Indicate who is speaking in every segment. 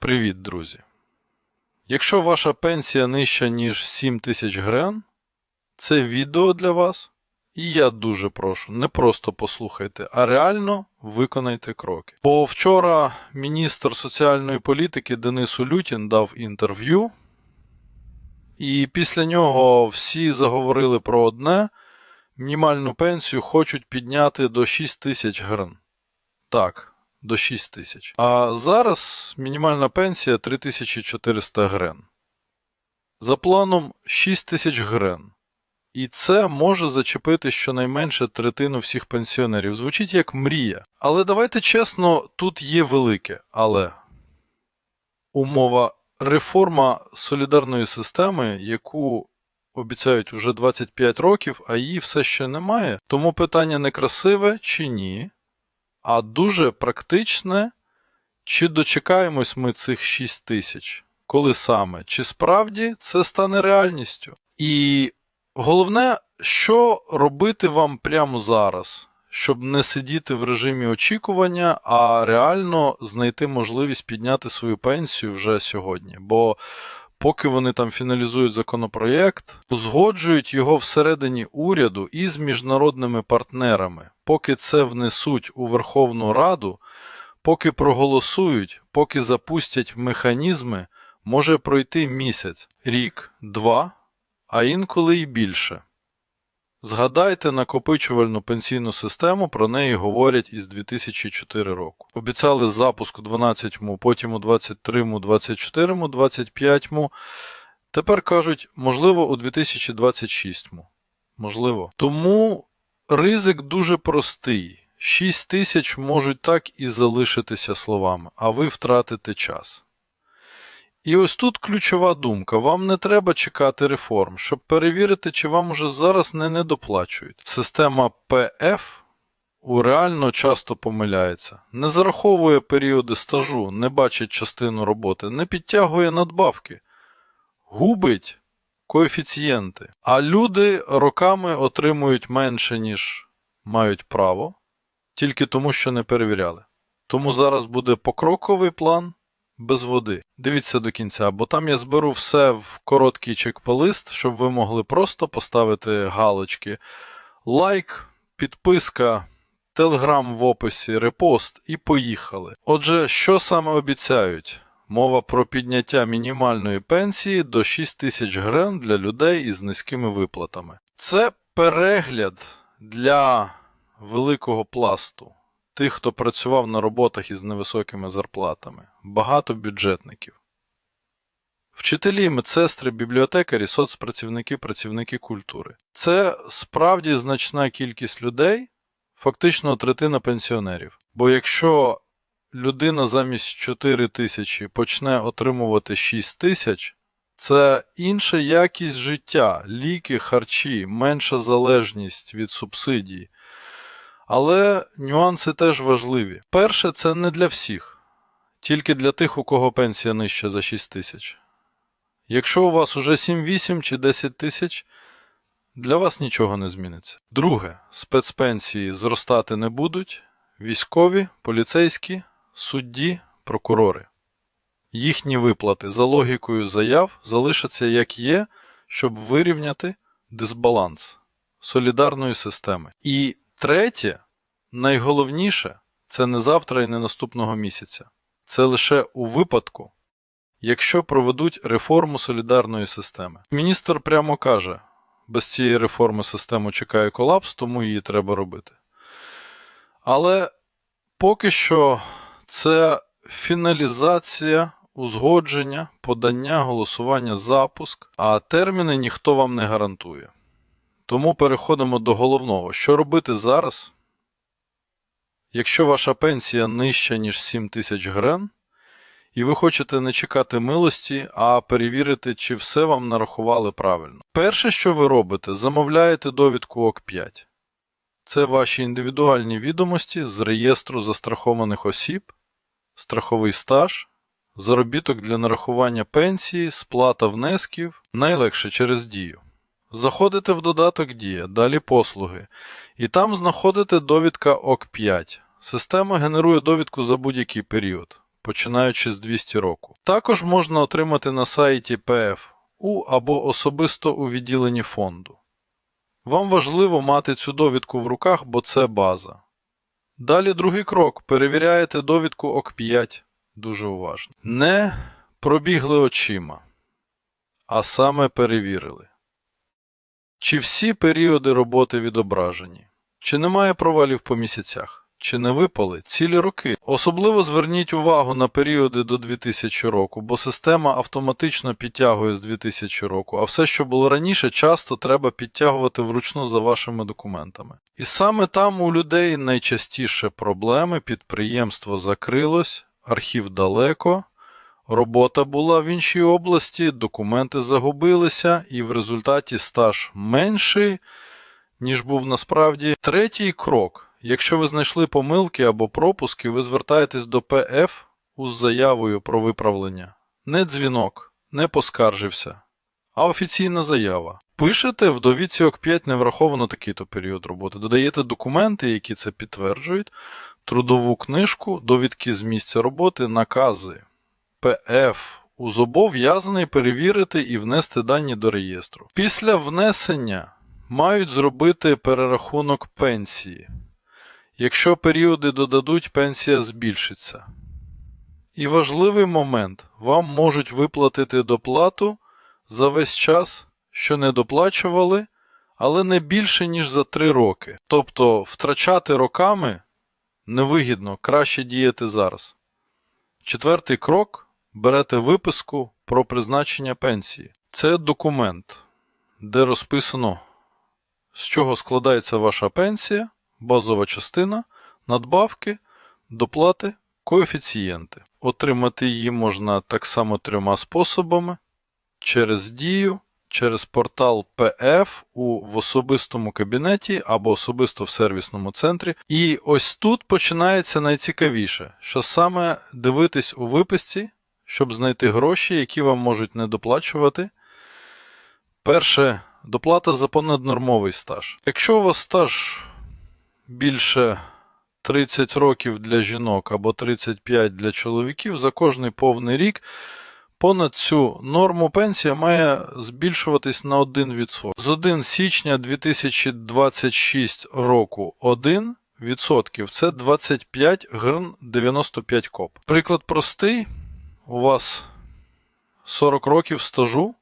Speaker 1: Привіт, друзі! Якщо ваша пенсія нижча, ніж 7 тисяч гривень, це відео для вас. І я дуже прошу, не просто послухайте, а реально виконайте кроки. Бо вчора міністр соціальної політики Денис Улютін дав інтерв'ю, і після нього всі заговорили про одне: мінімальну пенсію хочуть підняти до 6 тисяч гривень. Так, до 6 тисяч. А зараз мінімальна пенсія 3400 гривень. За планом 6 тисяч гривень. І це може зачепити щонайменше третину всіх пенсіонерів. Звучить як мрія. Але давайте чесно, тут є велике але. Умова реформа солідарної системи, яку обіцяють уже 25 років, а її все ще немає. Тому питання не красиве чи ні, а дуже практичне, чи дочекаємось ми цих 6 тисяч, коли саме, чи справді це стане реальністю. І Головне, що робити вам прямо зараз, щоб не сидіти в режимі очікування, а реально знайти можливість підняти свою пенсію вже сьогодні. Бо поки вони там фіналізують законопроєкт, узгоджують його всередині уряду і з міжнародними партнерами, поки це внесуть у Верховну Раду, поки проголосують, поки запустять механізми, може пройти місяць, рік, два а інколи й більше. Згадайте накопичувальну пенсійну систему, про неї говорять із 2004 року. Обіцяли запуск у 12-му, потім у 23-му, 24-му, 25-му. Тепер кажуть, можливо, у 2026-му. Можливо. Тому ризик дуже простий. 6 тисяч можуть так і залишитися словами, а ви втратите час. І ось тут ключова думка: вам не треба чекати реформ, щоб перевірити, чи вам уже зараз не недоплачують. Система ПФ реально часто помиляється, не зараховує періоди стажу, не бачить частину роботи, не підтягує надбавки, губить коефіцієнти. А люди роками отримують менше, ніж мають право, тільки тому, що не перевіряли. Тому зараз буде покроковий план без води. Дивіться до кінця, бо там я зберу все в короткий чекполист, щоб ви могли просто поставити галочки. Лайк, підписка, телеграм в описі, репост і поїхали. Отже, що саме обіцяють? Мова про підняття мінімальної пенсії до 6 тисяч гривень для людей із низькими виплатами. Це перегляд для великого пласту тих, хто працював на роботах із невисокими зарплатами, багато бюджетників. Вчителі, медсестри, бібліотекарі, соцпрацівники, працівники культури. Це справді значна кількість людей, фактично третина пенсіонерів. Бо якщо людина замість 4 тисячі почне отримувати 6 тисяч, це інша якість життя, ліки, харчі, менша залежність від субсидій, але нюанси теж важливі. Перше, це не для всіх, тільки для тих, у кого пенсія нижча за 6 тисяч. Якщо у вас уже 7-8 чи 10 тисяч, для вас нічого не зміниться. Друге, спецпенсії зростати не будуть військові, поліцейські, судді, прокурори. Їхні виплати за логікою заяв залишаться як є, щоб вирівняти дисбаланс солідарної системи. І Третє, найголовніше, це не завтра і не наступного місяця. Це лише у випадку, якщо проведуть реформу солідарної системи. Міністр прямо каже, без цієї реформи систему чекає колапс, тому її треба робити. Але поки що це фіналізація, узгодження, подання, голосування, запуск, а терміни ніхто вам не гарантує. Тому переходимо до головного. Що робити зараз? Якщо ваша пенсія нижча, ніж 7 тисяч грен, і ви хочете не чекати милості, а перевірити, чи все вам нарахували правильно. Перше, що ви робите, замовляєте довідку ОК5. Це ваші індивідуальні відомості з реєстру застрахованих осіб, страховий стаж, заробіток для нарахування пенсії, сплата внесків, найлегше через дію. Заходите в додаток Дія, далі послуги, і там знаходите довідка ОК5. Система генерує довідку за будь-який період. починаючи з 200 року. Також можна отримати на сайті ПФУ або особисто у відділенні фонду. Вам важливо мати цю довідку в руках, бо це база. Далі другий крок. Перевіряєте довідку ОК5 дуже уважно. Не пробігли очима, а саме перевірили. Чи всі періоди роботи відображені? Чи немає провалів по місяцях? Чи не випали цілі роки? Особливо зверніть увагу на періоди до 2000 року, бо система автоматично підтягує з 2000 року, а все, що було раніше, часто треба підтягувати вручну за вашими документами. І саме там у людей найчастіше проблеми, підприємство закрилось, архів далеко, робота була в іншій області, документи загубилися, і в результаті стаж менший, ніж був насправді. Третій крок. Якщо ви знайшли помилки або пропуски, ви звертаєтесь до ПФ з заявою про виправлення. Не дзвінок, не поскаржився, а офіційна заява. Пишете, в довідці ОК5 не враховано такий-то період роботи. Додаєте документи, які це підтверджують, трудову книжку, довідки з місця роботи, накази. ПФ у зобов'язаний перевірити і внести дані до реєстру. Після внесення мають зробити перерахунок пенсії. Якщо періоди додадуть, пенсія збільшиться. І важливий момент, вам можуть виплатити доплату за весь час, що не доплачували, але не більше, ніж за 3 роки. Тобто втрачати роками невигідно, краще діяти зараз. Четвертий крок берете виписку про призначення пенсії. Це документ, де розписано, з чого складається ваша пенсія базова частина, надбавки, доплати, коефіцієнти. Отримати її можна так само трьома способами: через дію, через портал PF у в особистому кабінеті або особисто в сервісному центрі. І ось тут починається найцікавіше, що саме дивитись у виписці, щоб знайти гроші, які вам можуть не доплачувати. Перше, доплата за понаднормовий стаж. Якщо у вас стаж більше 30 років для жінок або 35 для чоловіків, за кожний повний рік понад цю норму пенсія має збільшуватись на 1%. З 1 січня 2026 року 1 відсотків це 25 грн 95 коп. Приклад простий. У вас 40 років стажу.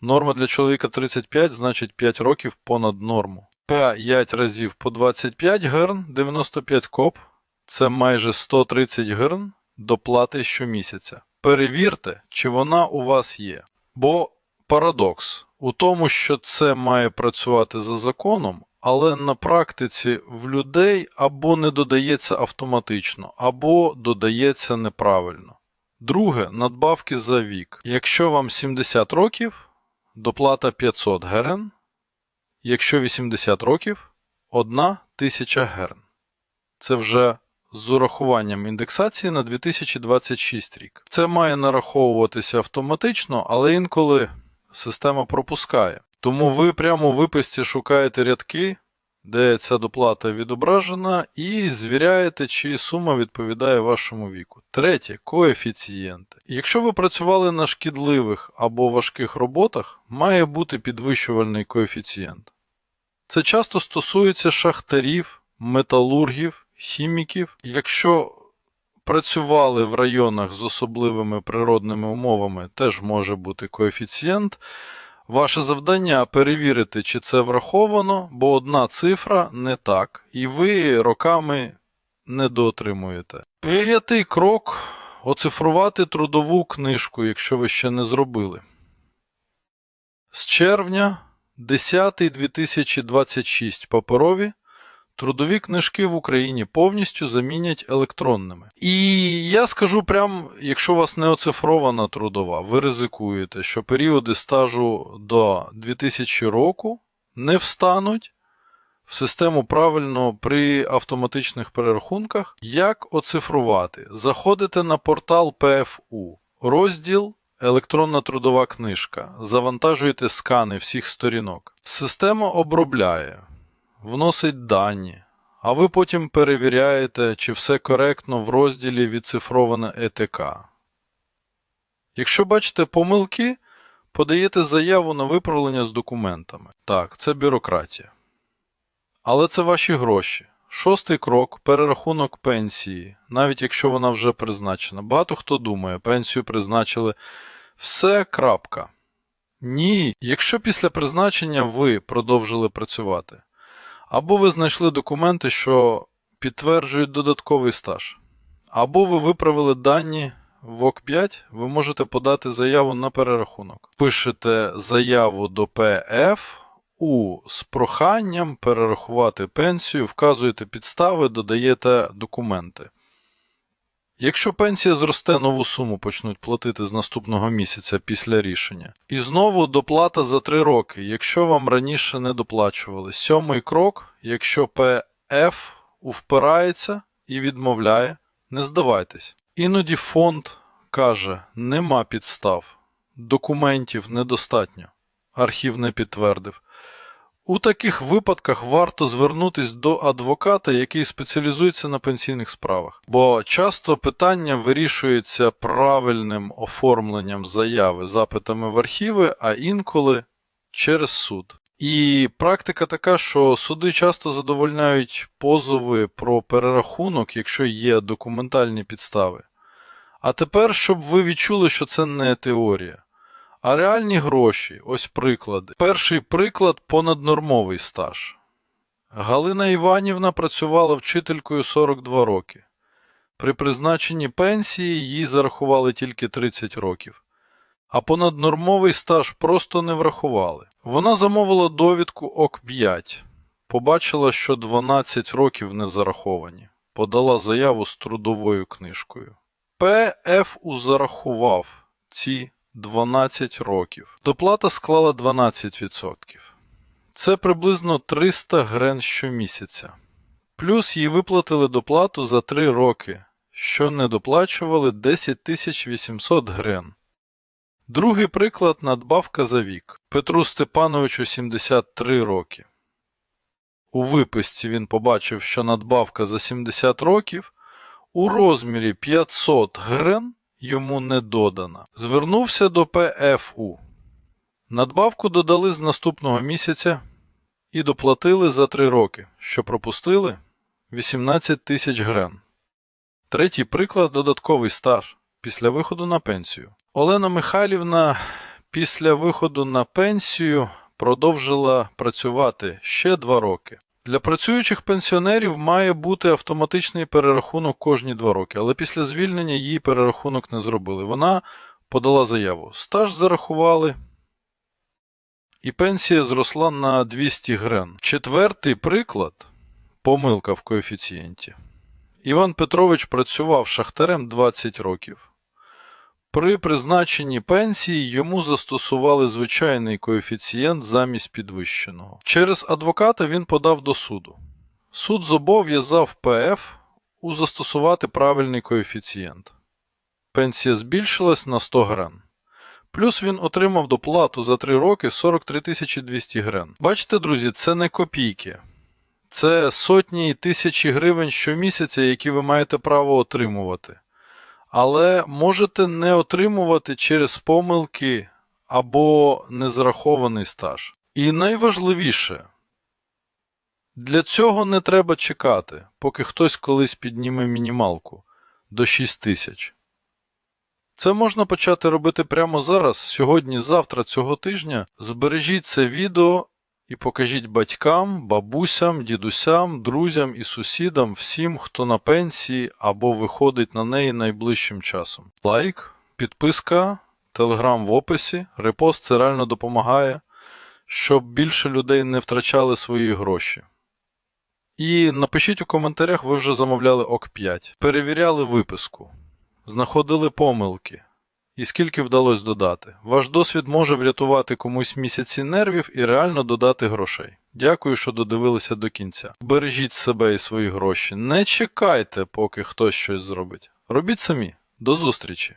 Speaker 1: Норма для чоловіка 35, значить 5 років понад норму. 5 разів по 25 грн 95 коп. Це майже 130 грн доплати щомісяця. Перевірте, чи вона у вас є. Бо парадокс у тому, що це має працювати за законом, але на практиці в людей або не додається автоматично, або додається неправильно. Друге, надбавки за вік. Якщо вам 70 років, доплата 500 грн. Якщо 80 років 1 тисяча герн. Це вже з урахуванням індексації на 2026 рік. Це має нараховуватися автоматично, але інколи система пропускає. Тому ви прямо у виписці шукаєте рядки, де ця доплата відображена, і звіряєте, чи сума відповідає вашому віку. Третє коефіцієнти. Якщо ви працювали на шкідливих або важких роботах, має бути підвищувальний коефіцієнт. Це часто стосується шахтарів, металургів, хіміків. Якщо працювали в районах з особливими природними умовами, теж може бути коефіцієнт. Ваше завдання перевірити, чи це враховано, бо одна цифра не так, і ви роками не дотримуєте. П'ятий крок оцифрувати трудову книжку, якщо ви ще не зробили. З червня 10.2026 паперові трудові книжки в Україні повністю замінять електронними. І я скажу прям, якщо у вас не оцифрована трудова, ви ризикуєте, що періоди стажу до 2000 року не встануть в систему правильно при автоматичних перерахунках. Як оцифрувати? Заходите на портал PFU, розділ Електронна трудова книжка. Завантажуєте скани всіх сторінок. Система обробляє, вносить дані, а ви потім перевіряєте, чи все коректно в розділі відцифроване ЕТК. Якщо бачите помилки, подаєте заяву на виправлення з документами. Так, це бюрократія. Але це ваші гроші. Шостий крок перерахунок пенсії, навіть якщо вона вже призначена. Багато хто думає, пенсію призначили. Все крапка. Ні, якщо після призначення ви продовжили працювати, або ви знайшли документи, що підтверджують додатковий стаж, або ви виправили дані в ОК5, ви можете подати заяву на перерахунок. Пишете заяву до ПФ у з проханням перерахувати пенсію, вказуєте підстави, додаєте документи. Якщо пенсія зросте, нову суму почнуть платити з наступного місяця після рішення. І знову доплата за 3 роки, якщо вам раніше не доплачували. Сьомий крок, якщо ПФ впирається і відмовляє, не здавайтесь. Іноді фонд каже, нема підстав, документів недостатньо, архів не підтвердив. У таких випадках варто звернутися до адвоката, який спеціалізується на пенсійних справах, бо часто питання вирішується правильним оформленням заяви запитами в архіви, а інколи через суд. І практика така, що суди часто задовольняють позови про перерахунок, якщо є документальні підстави. А тепер, щоб ви відчули, що це не теорія. А реальні гроші, ось приклади. Перший приклад понаднормовий стаж. Галина Іванівна працювала вчителькою 42 роки. При призначенні пенсії їй зарахували тільки 30 років. А понаднормовий стаж просто не врахували. Вона замовила довідку ОК5. Побачила, що 12 років не зараховані. Подала заяву з трудовою книжкою. ПФУ зарахував ці 12 років. Доплата склала 12%. Це приблизно 300 грен щомісяця. Плюс їй виплатили доплату за 3 роки, що не доплачували 10 800 грен. Другий приклад надбавка за вік. Петру Степановичу 73 роки. У виписці він побачив, що надбавка за 70 років у розмірі 500 грен йому не додана. Звернувся до ПФУ. Надбавку додали з наступного місяця і доплатили за 3 роки, що пропустили 18 тисяч грен. Третій приклад додатковий стаж після виходу на пенсію. Олена Михайлівна після виходу на пенсію продовжила працювати ще 2 роки. Для працюючих пенсіонерів має бути автоматичний перерахунок кожні 2 роки, але після звільнення їй перерахунок не зробили. Вона подала заяву. Стаж зарахували, і пенсія зросла на 200 грен. Четвертий приклад помилка в коефіцієнті. Іван Петрович працював шахтарем 20 років. При призначенні пенсії йому застосували звичайний коефіцієнт замість підвищеного. Через адвоката він подав до суду. Суд зобов'язав ПФ у застосувати правильний коефіцієнт. Пенсія збільшилась на 100 грен. Плюс він отримав доплату за 3 роки 43 200 грен. Бачите, друзі, це не копійки. Це сотні і тисячі гривень щомісяця, які ви маєте право отримувати але можете не отримувати через помилки або незрахований стаж. І найважливіше, для цього не треба чекати, поки хтось колись підніме мінімалку до 6 тисяч. Це можна почати робити прямо зараз, сьогодні, завтра, цього тижня. Збережіть це відео і покажіть батькам, бабусям, дідусям, друзям і сусідам, всім, хто на пенсії або виходить на неї найближчим часом. Лайк, підписка, телеграм в описі, репост це реально допомагає, щоб більше людей не втрачали свої гроші. І напишіть у коментарях, ви вже замовляли ОК5, перевіряли виписку, знаходили помилки. І скільки вдалося додати. Ваш досвід може врятувати комусь місяці нервів і реально додати грошей. Дякую, що додивилися до кінця. Бережіть себе і свої гроші. Не чекайте, поки хтось щось зробить. Робіть самі. До зустрічі!